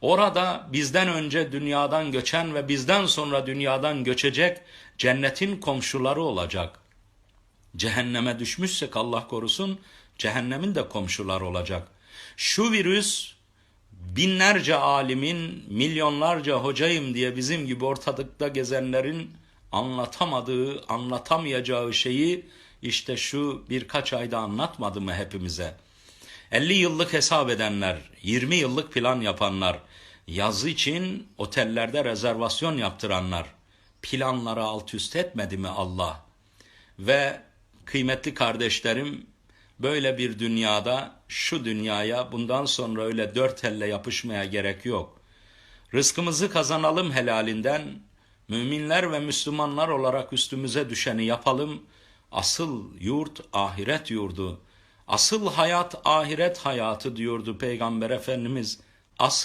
Orada bizden önce dünyadan göçen ve bizden sonra dünyadan göçecek cennetin komşuları olacak. Cehenneme düşmüşsek Allah korusun cehennemin de komşuları olacak. Şu virüs binlerce alimin, milyonlarca hocayım diye bizim gibi ortalıkta gezenlerin anlatamadığı, anlatamayacağı şeyi işte şu birkaç ayda anlatmadı mı hepimize? 50 yıllık hesap edenler, 20 yıllık plan yapanlar, yazı için otellerde rezervasyon yaptıranlar, planları alt üst etmedi mi Allah? Ve kıymetli kardeşlerim, böyle bir dünyada, şu dünyaya bundan sonra öyle dört elle yapışmaya gerek yok. Rızkımızı kazanalım helalinden, müminler ve Müslümanlar olarak üstümüze düşeni yapalım. Asıl yurt ahiret yurdu. Asıl hayat ahiret hayatı diyordu Peygamber Efendimiz. Asıl